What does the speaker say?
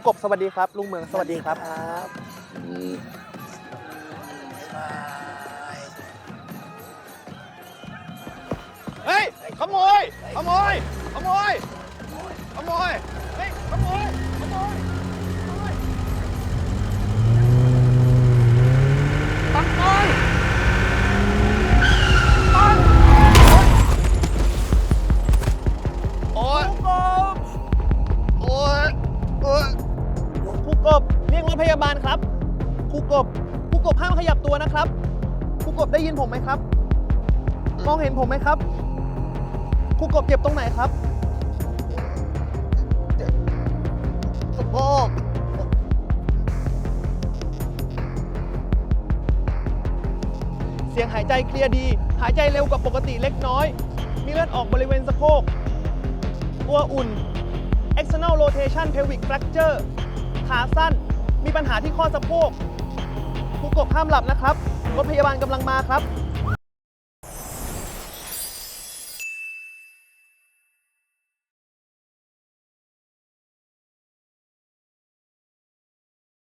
ผู้กบสวัสดีครับ ลุงเมืองสวัสดีครับเฮ้ยขโมยขโมยขโมย กบเรียกรถพยาบาลครับครูกบครูกบห้ามขยับตัวนะครับครูกบได้ยินผมไหมครับ มองเห็นผมไหมครับครูกบเจ็บตรงไหนครับสะโพกเสียงหายใจเคลียร์ดี หายใจเร็วกว่าปกติเล็กน้อย มีเลือดออกบริเวณสะโพก ตัวอุ่น external rotation pelvic fracture ขาสั้น มีปัญหาที่ข้อสะโพกผู้กบห้ามหลับนะครับรถพยาบาลกำลังมาครับ